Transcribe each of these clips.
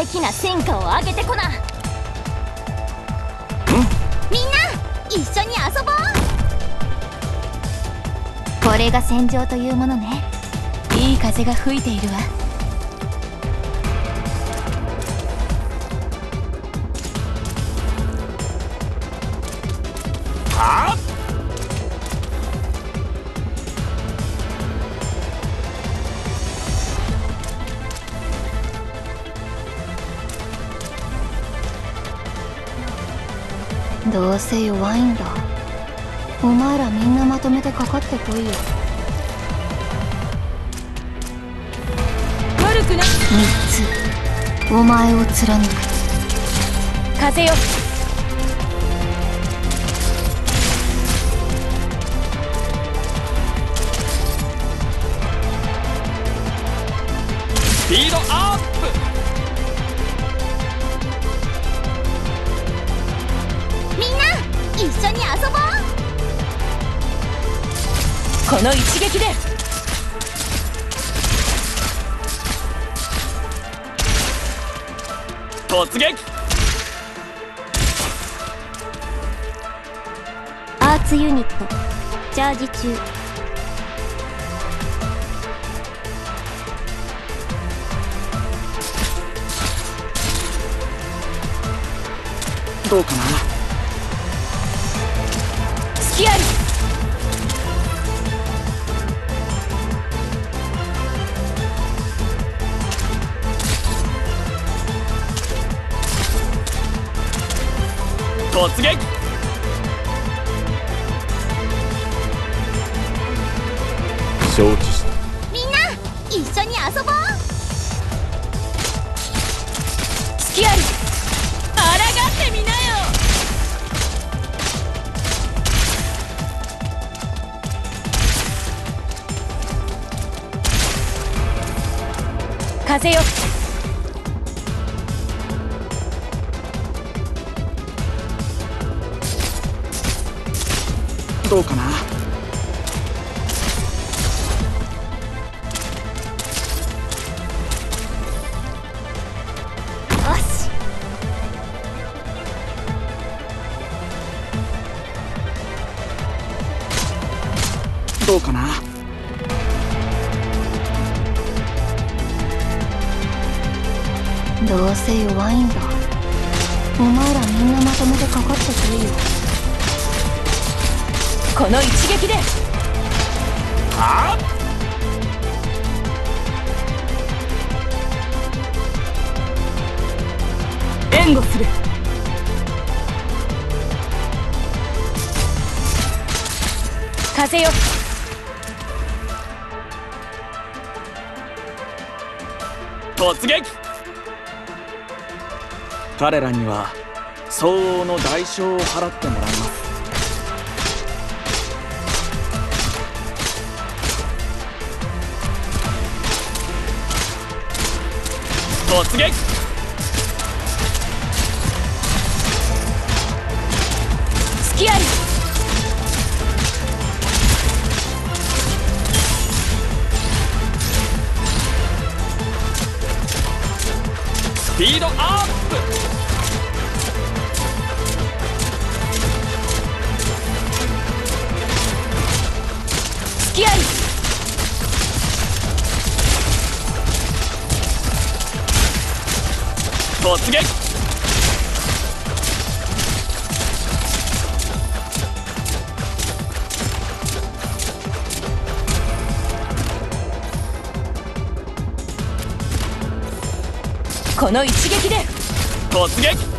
璧な戦果を上げてこな。みんな一緒に遊ぼう。これが戦場というものね。いい風が吹いているわ。はどうせ弱いんだ。お前らみんなまとめてかかってこいよ。悪くない。3つ。お前を貫く。風よ。スピードアップこの一撃で。突撃。アーツユニットチャージ中。どうかな。隙あり突撃。承知した。みんな一緒に遊ぼう。隙あり。抗ってみなよ。風よどうかな？どうせ弱いんだ。お前らみんなまとめてかかってこいよ。この一撃で。は援護する。風よ突撃！彼らには相応の代償を払ってもらいます。突撃ピードアップ。突撃この一撃で。突撃！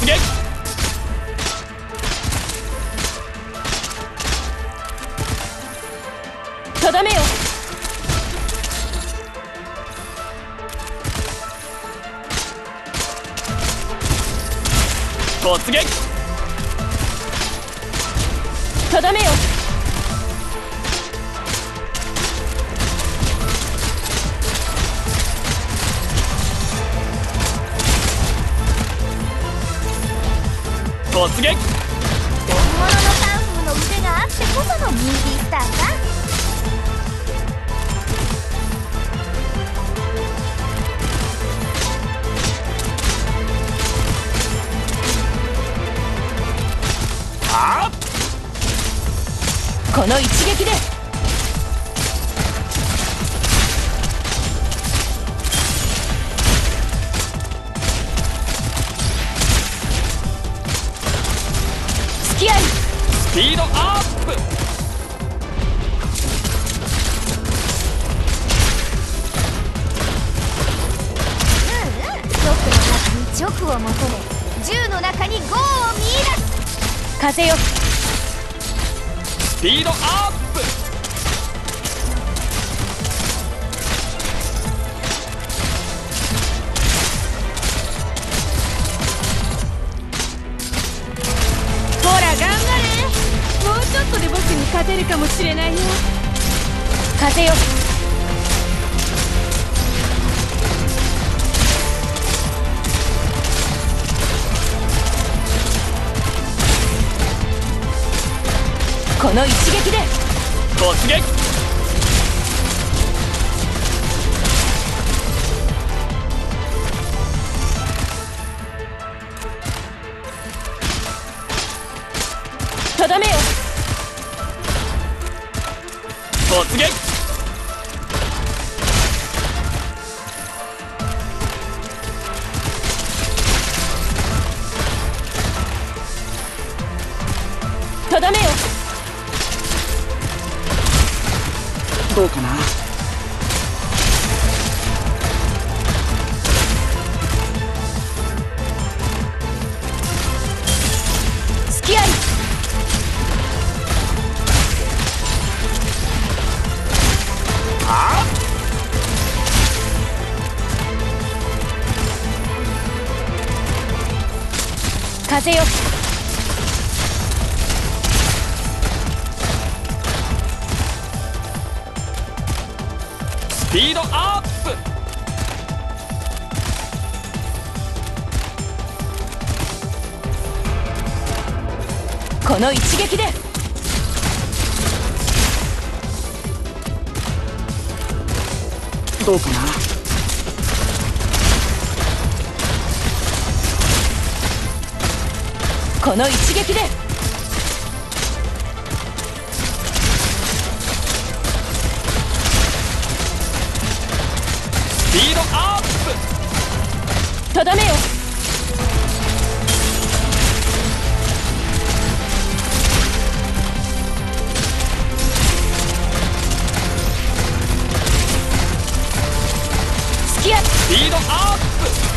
once again. 突撃。本物のカンフーの腕があってこそのムービースターかあこの一撃でスピードアップ。直を求め銃の中にゴーを見出す。風よ。スピードアップるかもしれないよ。風よ。この一撃で。突撃とどめよ。どうかな。ピードアップ。この一撃で。どうかな？この一撃でピードアップとどめよ。スキアスピードアップ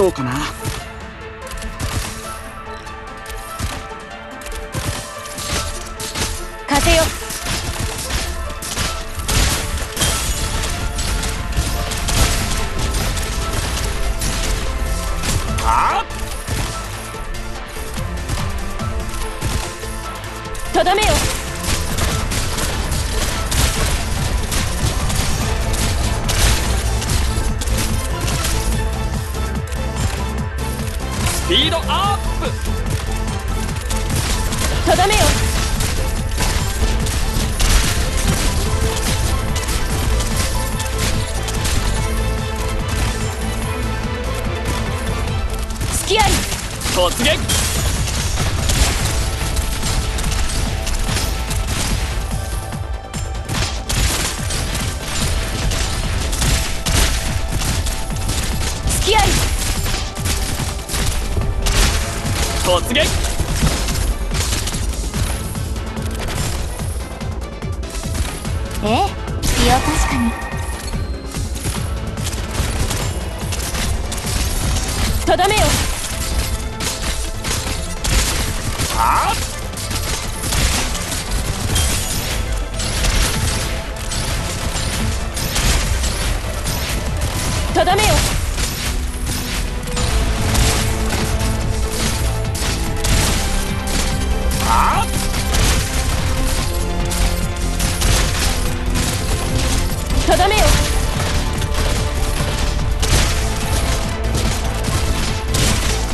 どうかな？風よ。突撃。付き突撃。ええいや確かに。とどめよ。はとどめよとどめよ。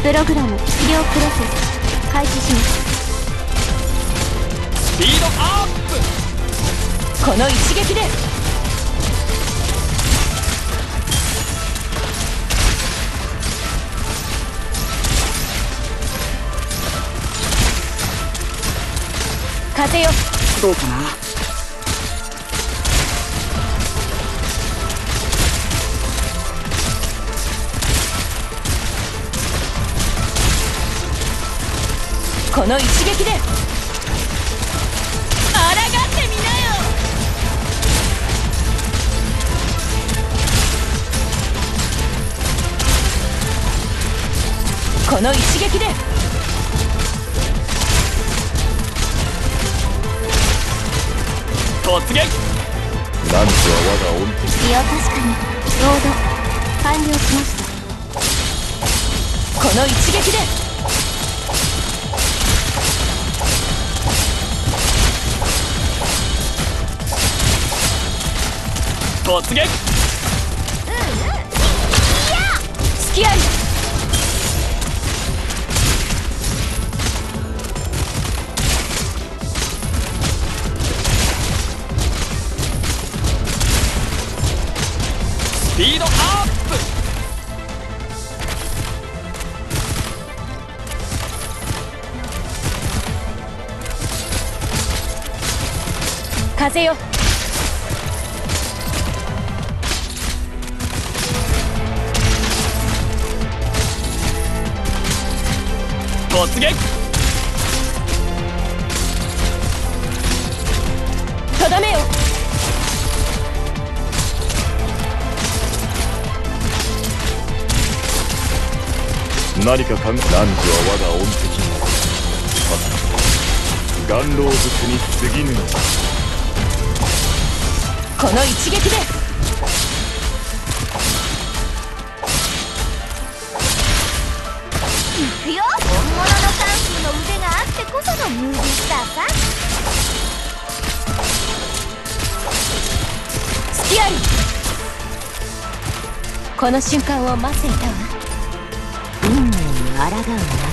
プログラム治療プロセス。開始します。スピードアップ。この一撃で。風よ。どうかな？この一撃で。抗ってみなよ。この一撃で。突撃。何とは我が恩敵使用確かに。ロード完了しました。この一撃で突撃。隙ありス何か考え何とは我が恩敵ならさて岩老物に過ぎぬのだこの一撃で行くよ本物のカンフーの腕があってこそのムービースターさ隙ありこの瞬間を待っていたわ運命に抗うな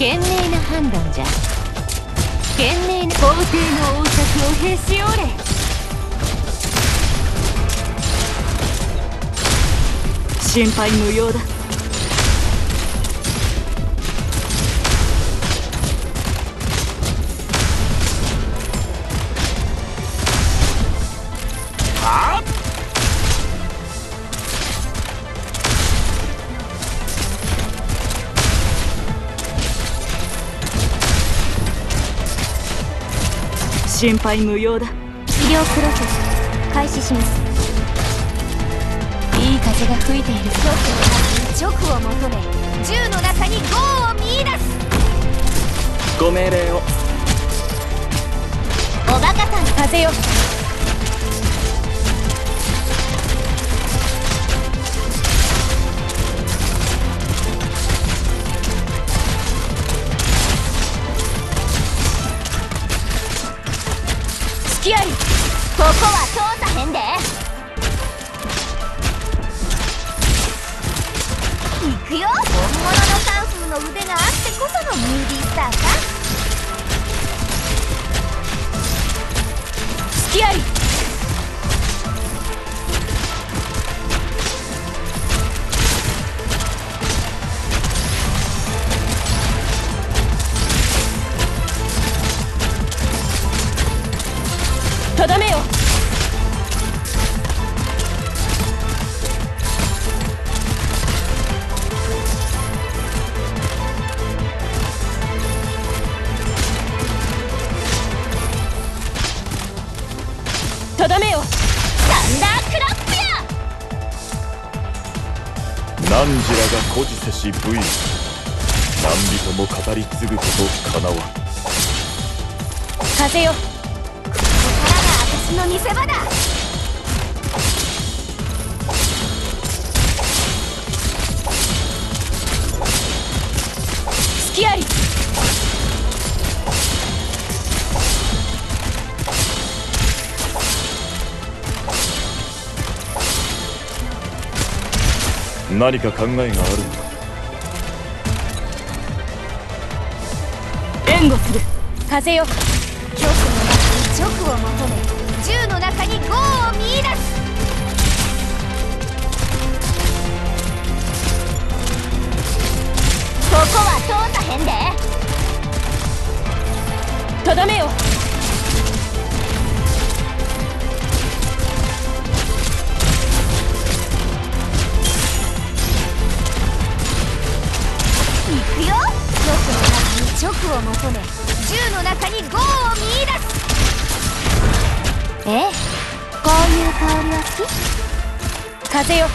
賢明な判断じゃ。賢明な皇帝の王爵をへし折れ。心配無用だ。心配無用だ。治療プロセス開始します。いい風が吹いている。直を求め銃の中にゴーを見出す。ご命令を。おバカさん風よきありここは通さへんで。とどめよ。サンダークラップや汝らが誇示せし武勇何人も語り継ぐことかなわん。風よ。ここからが私の見せ場だ。隙あり何か考えがあるのか？援護する。風よ。恐怖の中に直を求め銃の中にゴーを見出す。ここは通さへんで。とどめよ直を求め銃の中にゴーを見出す。ええ。こういう香りは好き？風よ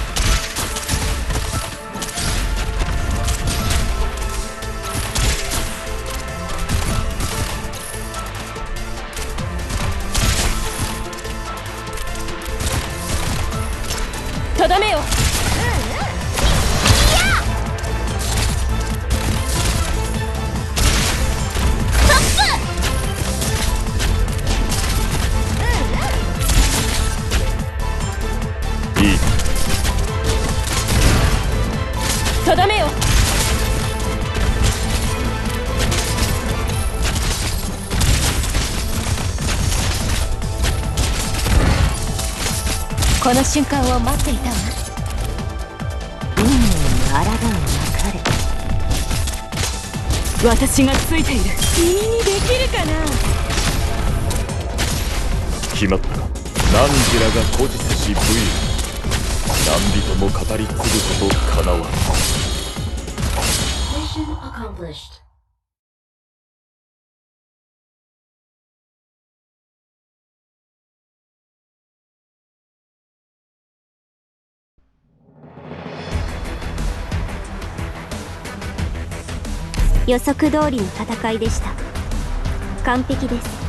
瞬間を待っていたわ。運命に抗うなかれ。私がついている。君にできるかな？決まった。か汝らが誇示せし武勇何人も語り継ぐことかなわん。Mission accomplished. 予測通りの戦いでした。完璧です。